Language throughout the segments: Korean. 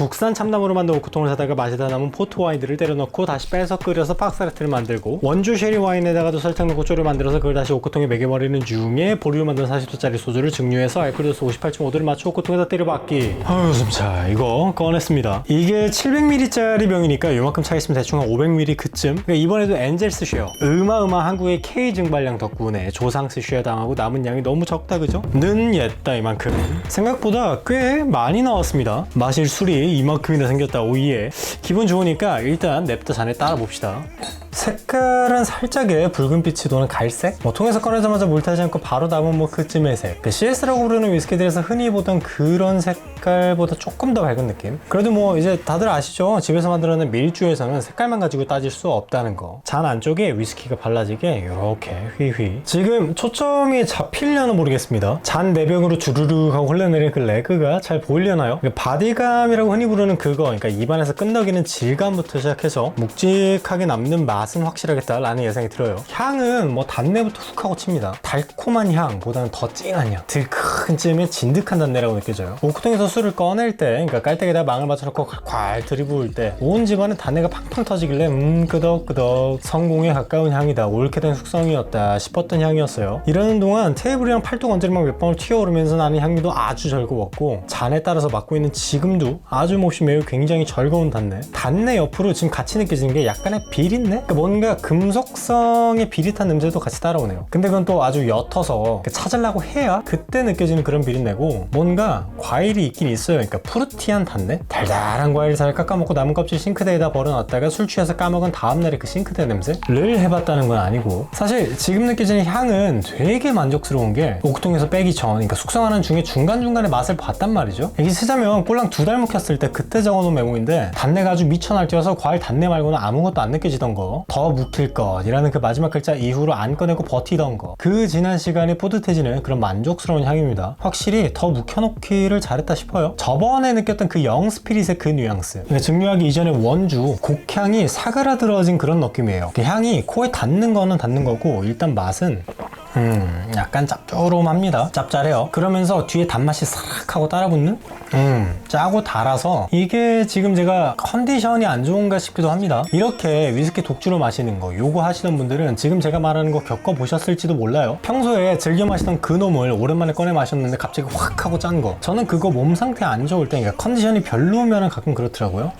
국산 참나무로 만든 오크통을 사다가 마시다 남은 포트 와인들을 때려 넣고 다시 빼서 끓여서 박사르트를 만들고 원주 쉐리 와인에다가도 설탕 넣고 쪼를 만들어서 그걸 다시 오크통에 매겨버리는 중에 보리로 만든 40도짜리 소주를 증류해서 알코올도수 58.5도를 맞춰 오크통에다 때려박기. 아유 숨차. 이거 꺼냈습니다. 이게 700ml짜리 병이니까 요만큼 차 있으면 대충 한 500ml 그쯤. 그러니까 이번에도 엔젤스 쉐어. 어마어마 한국의 K 증발량 덕분에 조상스 쉐어 당하고 남은 양이 너무 적다 그죠? 는 옛다 이만큼. 생각보다 꽤 많이 나왔습니다. 마실 술이 이만큼이나 생겼다 오이에. 기분 좋으니까 일단 냅다 잔에 따라 봅시다. 색깔은 살짝의 붉은빛이 도는 갈색? 뭐 통에서 꺼내자마자 물 타지 않고 바로 담은 뭐 그쯤의 색. 그 CS라고 부르는 위스키들에서 흔히 보던 그런 색깔보다 조금 더 밝은 느낌? 그래도 뭐 이제 다들 아시죠? 집에서 만들어낸 밀주에서는 색깔만 가지고 따질 수 없다는 거 잔 안쪽에 위스키가 발라지게 이렇게 휘휘. 지금 초점이 잡히려나 모르겠습니다. 잔 내벽으로 주르륵 하고 흘러내리는 그 레그가 잘 보이려나요? 그 바디감이라고 흔히 부르는 그거 그러니까 입안에서 끈덕이는 질감부터 시작해서 묵직하게 남는 맛은 확실하겠다라는 예상이 들어요. 향은 뭐 단내부터 훅 하고 칩니다. 달콤한 향보다는 더 진한 향. 들큰 찜에 진득한 단내라고 느껴져요. 오크통에서 술을 꺼낼 때 그러니까 깔때기에다 망을 맞춰놓고 콸 들이부을 때 온 집안에 단내가 팡팡 터지길래 음 끄덕끄덕 성공에 가까운 향이다 옳게 된 숙성이었다 싶었던 향이었어요. 이러는 동안 테이블이랑 팔뚝 언저리만 몇 방울 튀어오르면서 나는 향기도 아주 절거웠고 잔에 따라서 맡고 있는 지금도 아주 몹시 매우 굉장히 절거운 단내. 단내 옆으로 지금 같이 느껴지는 게 약간의 비린내? 그러니까 뭔가 금속성의 비릿한 냄새도 같이 따라오네요. 근데 그건 또 아주 옅어서 찾으려고 해야 그때 느껴지는 그런 비린내고 뭔가 과일이 있긴 있어요. 그러니까 푸르티한 단내? 달달한 과일 잘 깎아먹고 남은 껍질 싱크대에다 버려놨다가 술 취해서 까먹은 다음날의 그 싱크대 냄새를 해봤다는 건 아니고. 사실 지금 느껴지는 향은 되게 만족스러운 게 옥통에서 빼기 전 그러니까 숙성하는 중에 중간중간에 맛을 봤단 말이죠. 이게 쓰자면 꼴랑 두 달 묵혔을 때 그때 적어놓은 메모인데 단내가 아주 미쳐 날뛰어서 과일 단내 말고는 아무것도 안 느껴지던 거 더 묵힐 것이라는 그 마지막 글자 이후로 안 꺼내고 버티던 거. 그 지난 시간이 뿌듯해지는 그런 만족스러운 향입니다. 확실히 더 묵혀놓기를 잘했다 싶어요. 저번에 느꼈던 그 영 스피릿의 그 뉘앙스. 증류하기 이전에 원주 곡향이 사그라들어진 그런 느낌이에요. 그 향이 코에 닿는 거는 닿는 거고 일단 맛은 음, 약간 짭조름합니다. 짭짤해요. 그러면서 뒤에 단맛이 싹 하고 따라붙는? 음, 짜고 달아서 이게 지금 제가 컨디션이 안 좋은가 싶기도 합니다. 이렇게 위스키 독주로 마시는 거, 요거 하시는 분들은 지금 제가 말하는 거 겪어보셨을지도 몰라요. 평소에 즐겨 마시던 그 놈을 오랜만에 꺼내 마셨는데 갑자기 확 하고 짠 거. 저는 그거 몸 상태 안 좋을 때, 그러니까 컨디션이 별로면 가끔 그렇더라고요.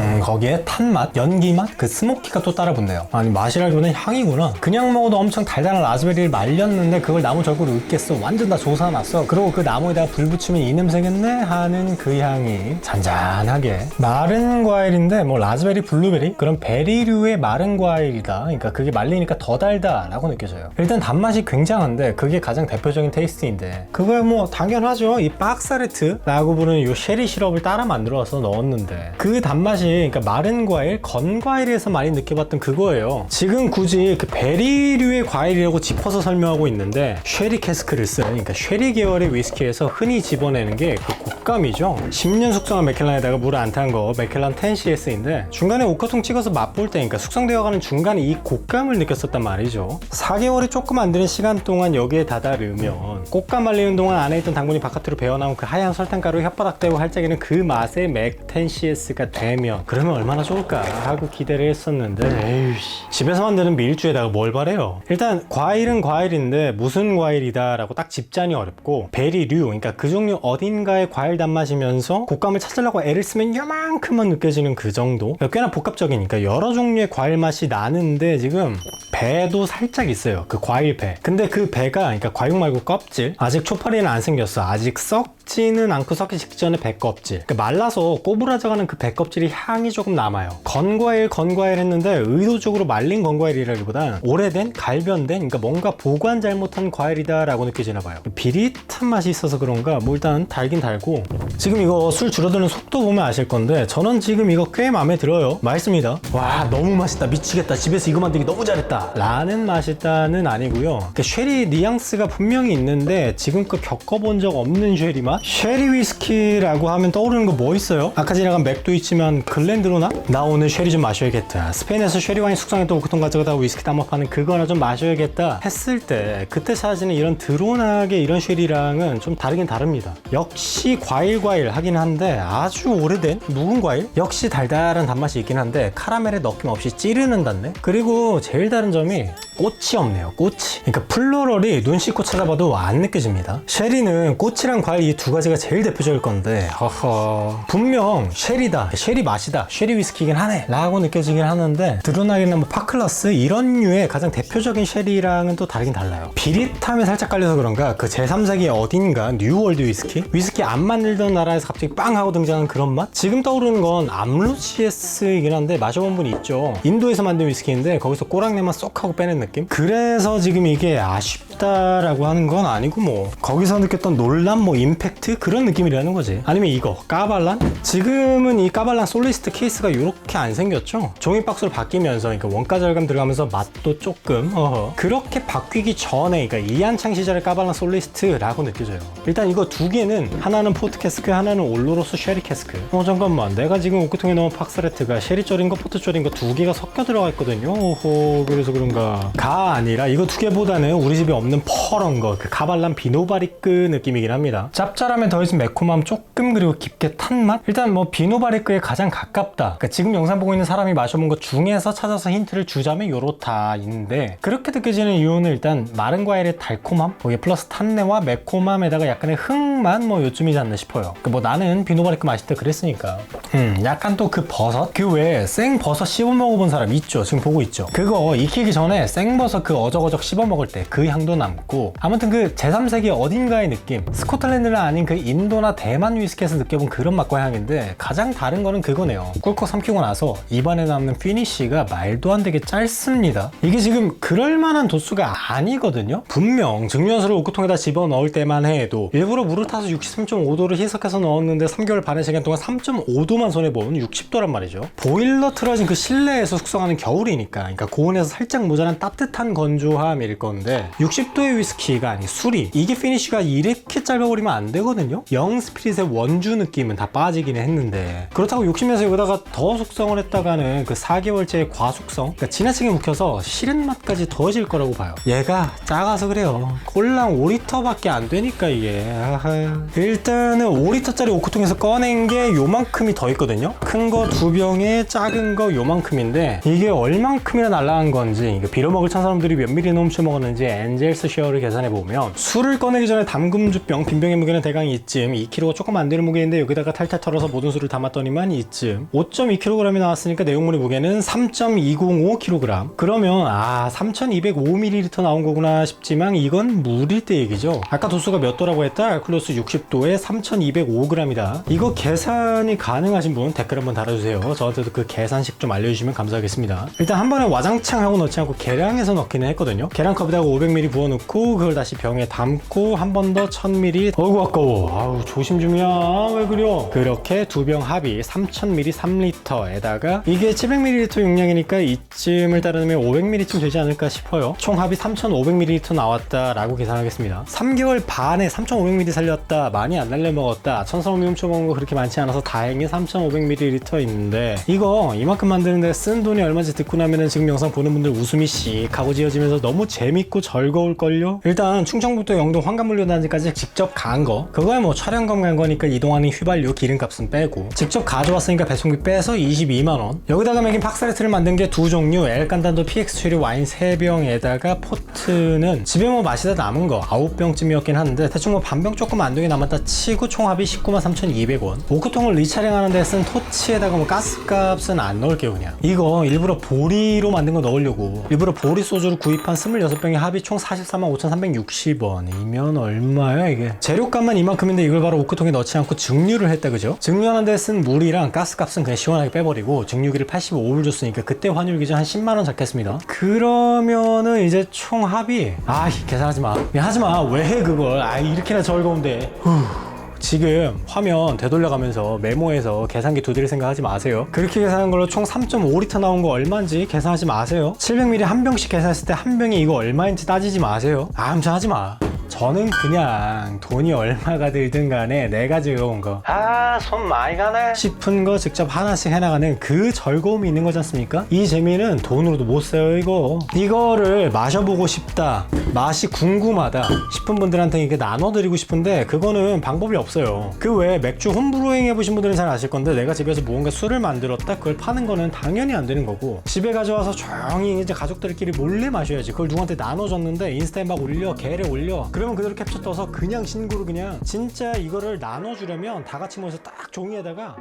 음, 거기에 탄맛, 연기맛, 그 스모키가 또 따라 붙네요. 아니, 맛이라기보다는 향이구나. 그냥 먹어도 엄청 달달한 라즈베리를 말렸는데 그걸 나무 절구로 으깼어. 완전 다 솟아났어. 그리고 그 나무에다가 불 붙이면 이 냄새겠네? 하는 그 향이 잔잔하게. 마른 과일인데, 뭐, 라즈베리, 블루베리? 그런 베리류의 마른 과일이다. 그러니까 그게 말리니까 더 달다라고 느껴져요. 일단 단맛이 굉장한데, 그게 가장 대표적인 테이스트인데, 그걸 뭐, 당연하죠. 이 박사르트라고 부르는 이 쉐리 시럽을 따라 만들어서 넣었는데, 그 단맛이 그러니까 마른 과일, 건 과일에서 많이 느껴봤던 그거예요. 지금 굳이 그 베리류의 과일이라고 짚어서 설명하고 있는데 쉐리 캐스크를 쓴 그러니까 쉐리 계열의 위스키에서 흔히 집어내는 게 그 곶감이죠. 10년 숙성한 맥켈란에다가 물을 안 탄 거 맥켈란 10CS인데 중간에 오커통 찍어서 맛볼 때 그러니까 숙성되어가는 중간에 이 곶감을 느꼈었단 말이죠. 4개월이 조금 안 되는 시간 동안 여기에 다다르면 곶감 말리는 동안 안에 있던 당분이 바깥으로 배어나온 그 하얀 설탕가루 혓바닥 대고 할짝이는 그 맛의 맥 10CS가 되면 그러면 얼마나 좋을까 하고 기대를 했었는데 에이씨. 집에서 만드는 밀주에다가 뭘 바래요? 일단 과일은 과일인데 무슨 과일이다 라고 딱 집자니 어렵고 베리류 그러니까 그 종류 어딘가의 과일 단맛이면서 곶감을 찾으려고 애를 쓰면 요만큼만 느껴지는 그 정도? 꽤나 복합적이니까 여러 종류의 과일 맛이 나는데 지금 배도 살짝 있어요 그 과일 배. 근데 그 배가 그러니까 과육 말고 껍질 아직 초파리는 안 생겼어. 아직 썩 지는 않고 썩기 직전에 배 껍질. 그러니까 말라서 꼬부라져가는 그 배 껍질이 향이 조금 남아요. 건과일 건과일 했는데 의도적으로 말린 건과일이라기보단 오래된 갈변된 그러니까 뭔가 보관 잘못한 과일이다 라고 느껴지나 봐요. 비릿한 맛이 있어서 그런가? 뭐 일단 달긴 달고. 지금 이거 술 줄어드는 속도 보면 아실 건데 저는 지금 이거 꽤 마음에 들어요. 맛있습니다. 와 너무 맛있다. 미치겠다. 집에서 이거 만들기 너무 잘했다. 라는 맛있다는 아니고요. 그 쉐리 뉘앙스가 분명히 있는데 지금껏 겪어본 적 없는 쉐리 맛 쉐리 위스키라고 하면 떠오르는 거 뭐 있어요? 아까 지나간 맥도 있지만 글렌드로나? 나 오늘 쉐리 좀 마셔야겠다. 스페인에서 쉐리 와인 숙성했던 오크통 가져가다 위스키 따먹 파는 그거나 좀 마셔야겠다 했을 때 그때 찾아지는 이런 드론하게 이런 쉐리랑은 좀 다르긴 다릅니다. 역시 과일 과일 하긴 한데 아주 오래된 묵은 과일? 역시 달달한 단맛이 있긴 한데 카라멜에 넣김 없이 찌르는 단내? 그리고 제일 다른 점이 꽃이 없네요. 꽃이. 그러니까 플로럴이 눈 씻고 찾아봐도 안 느껴집니다. 쉐리는 꽃이랑 과일 이 두 가지가 제일 대표적일 건데 허허 분명 쉐리다, 쉐리 맛이다, 쉐리 위스키긴 하네 라고 느껴지긴 하는데 드루나기나 뭐 파클러스 이런 류의 가장 대표적인 쉐리랑은 또 다르긴 달라요. 비릿함이 살짝 깔려서 그런가 그 제3세기 어딘가 뉴월드 위스키? 위스키 안 만들던 나라에서 갑자기 빵 하고 등장한 그런 맛? 지금 떠오르는 건 암루시에스이긴 한데 마셔본 분이 있죠. 인도에서 만든 위스키인데 거기서 꼬랑내만 쏙 하고 빼낸 느낌? 그래서 지금 이게 아쉽다라고 하는 건 아니고 뭐 거기서 느꼈던 논란 뭐 임팩트 그런 느낌이라는 거지. 아니면 이거 까발란? 지금은 이 까발란 솔리스트 케이스가 이렇게 안 생겼죠? 종이 박스로 바뀌면서 그러니까 원가 절감 들어가면서 맛도 조금 어허. 그렇게 바뀌기 전에 그러니까 이한창 시절의 까발란 솔리스트라고 느껴져요. 일단 이거 두 개는 하나는 포트 캐스크 하나는 올로로스 쉐리 캐스크. 어 잠깐만 내가 지금 오크통에 넣은 팍스레트가 쉐리 졸인 거 포트 졸인 거 두 개가 섞여 들어가 있거든요. 오호 그래서 그런가 가 아니라 이거 두 개보다는 우리 집에 없는 퍼런 거 그 가발란 비노바리크 느낌이긴 합니다. 짭짤하면 더 있으면 매콤함 조금 그리고 깊게 탄 맛? 일단 뭐 비노바리크에 가장 가깝다. 그러니까 지금 영상 보고 있는 사람이 마셔본 것 중에서 찾아서 힌트를 주자면 요렇다인데 그렇게 느껴지는 이유는 일단 마른 과일의 달콤함 거기에 플러스 탄내와 매콤함에다가 약간의 흙맛 뭐 요쯤이지 않나 싶어요. 그뭐 나는 비노바리크 맛있다 그랬으니까. 음 약간 또 그 버섯 그 외에 생 버섯 씹어 먹어본 사람 있죠. 지금 보고 있죠. 그거 익히기 전에 생 버섯 그 어적어적 씹어 먹을 때 그 향도 남고 아무튼 그 제3세기 어딘가의 느낌. 스코틀랜드는 아닌 그 인도나 대만 위스키에서 느껴본 그런 맛과 향인데 가장 다른 거는 그거네요. 꿀꺽 삼키고 나서 입안에 남는 피니쉬가 말도 안 되게 짧습니다. 이게 지금 그럴만한 도수가 아니거든요? 분명 증류연수를 오크통에다 집어넣을 때만 해도 일부러 물을 타서 63.5도를 희석해서 넣었는데 3개월 반의 시간 동안 3.5도만 손해본 60도란 말이죠. 보일러 틀어진 그 실내에서 숙성하는 겨울이니까 그러니까 고온에서 살짝 모자란 따뜻한 건조함일 건데 60도의 위스키가 아니 술이 이게 피니쉬가 이렇게 짧아버리면 안 되거든요? 영 스피릿의 원주 느낌은 다 빠지긴 했는데 그렇다고 욕심내서 여기다가 더 숙성을 했다가는 그 4개월째의 과숙성? 그러니까 지나치게 묵혀서 싫은 맛까지 더해질 거라고 봐요. 얘가 작아서 그래요. 꼴랑 5리터밖에 안 되니까 이게. 일단은 5리터짜리 오크통에서 꺼낸 게 요만큼이 더 있거든요. 큰 거 두 병에 작은 거 요만큼인데 이게 얼만큼이나 날라간 건지 이거 빌어먹 을 찬 사람들이 몇 미리 넘쳐 먹었는지 엔젤스 쉐어를 계산해 보면 술을 꺼내기 전에 담금주병 빈병의 무게는 대강 이쯤 2kg가 조금 안 되는 무게인데 여기다가 탈탈 털어서 모든 술을 담았더니만 이쯤. 5.2kg이 나왔으니까 내용물의 무게는 3.205kg 그러면 아 3205ml 나온 거구나 싶지만 이건 물일 때 얘기죠. 아까 도수가 몇 도라고 했다? 알클로스 60도에 3205g이다. 이거 계산이 가능하신 분 댓글 한번 달아주세요. 저한테도 그 계산식 좀 알려주시면 감사하겠습니다. 일단 한 번에 와장창 하고 넣지 않고 계량 해서 넣기는 했거든요. 계량컵에다가 500ml 부어놓고 그걸 다시 병에 담고 한 번 더 1000ml 어이구 아까워. 아우 조심 중이야. 왜 그려? 그렇게 두 병 합이 3000ml 3리터에다가 이게 700ml 용량이니까 이쯤을 따르면 500ml쯤 되지 않을까 싶어요. 총 합이 3500ml 나왔다라고 계산하겠습니다. 3개월 반에 3500ml 살렸다 많이 안 날려 먹었다 천사오미 훔쳐먹은 거 그렇게 많지 않아서 다행히 3500ml 있는데 이거 이만큼 만드는데 쓴 돈이 얼마인지 듣고 나면은 지금 영상 보는 분들 웃음이 씩 하고 지어지면서 너무 재밌고 즐거울걸요? 일단 충청북도 영동 환갑물류단지까지 직접 간 거. 그거야 뭐 촬영검 간 거니까 이동하는 휘발유 기름값은 빼고. 직접 가져왔으니까 배송비 빼서 22만원. 여기다가 매긴 팍사레트를 만든 게 두 종류. 엘간단도 PX 추리 와인 3병에다가 포트는 집에 뭐 마시다 남은 거. 9병쯤이었긴 한데 대충 뭐 반병 조금 안 되게 남았다 치고 총합이 19만 3,200원. 오크통을 리차량하는데 쓴 토치에다가 뭐 가스값은 안 넣을게요 그냥. 이거 일부러 보리로 만든 거 넣으려고. 일부러 보리 소주를 구입한 26병의 합이 총 44만 5,360원이면 얼마야 이게? 재료값만 이만큼인데 이걸 바로 오크통에 넣지 않고 증류를 했다 그죠? 증류하는데 쓴 물이랑 가스값은 그냥 시원하게 빼버리고 증류기를 85불 줬으니까 그때 환율 기준 한 10만원 잡겠습니다. 그러면은 이제 총 합이 아 계산하지 마. 하지 마 왜 해 그걸? 아 이렇게나 즐거운데. 후. 지금 화면 되돌려가면서 메모해서 계산기 두드릴 생각하지 마세요. 그렇게 계산한 걸로 총 3.5리터 나온 거 얼마인지 계산하지 마세요. 700ml 한 병씩 계산했을 때 한 병이 이거 얼마인지 따지지 마세요. 아무튼 하지 마. 저는 그냥 돈이 얼마가 들든 간에 내가 즐거운 거. 아, 손 많이 가네. 싶은 거 직접 하나씩 해나가는 그 즐거움이 있는 거지 않습니까? 이 재미는 돈으로도 못 사요, 이거. 이거를 마셔보고 싶다. 맛이 궁금하다. 싶은 분들한테 이게 나눠드리고 싶은데 그거는 방법이 없어요. 그 외에 맥주 홈브루잉 해보신 분들은 잘 아실 건데 내가 집에서 무언가 술을 만들었다 그걸 파는 거는 당연히 안 되는 거고 집에 가져와서 조용히 이제 가족들끼리 몰래 마셔야지 그걸 누구한테 나눠줬는데 인스타에 막 올려 게래 올려 그 러면 그대로 캡처 떠서 그냥 신고로 그냥 진짜 이거를 나눠주려면 다 같이 모여서 딱 종이에다가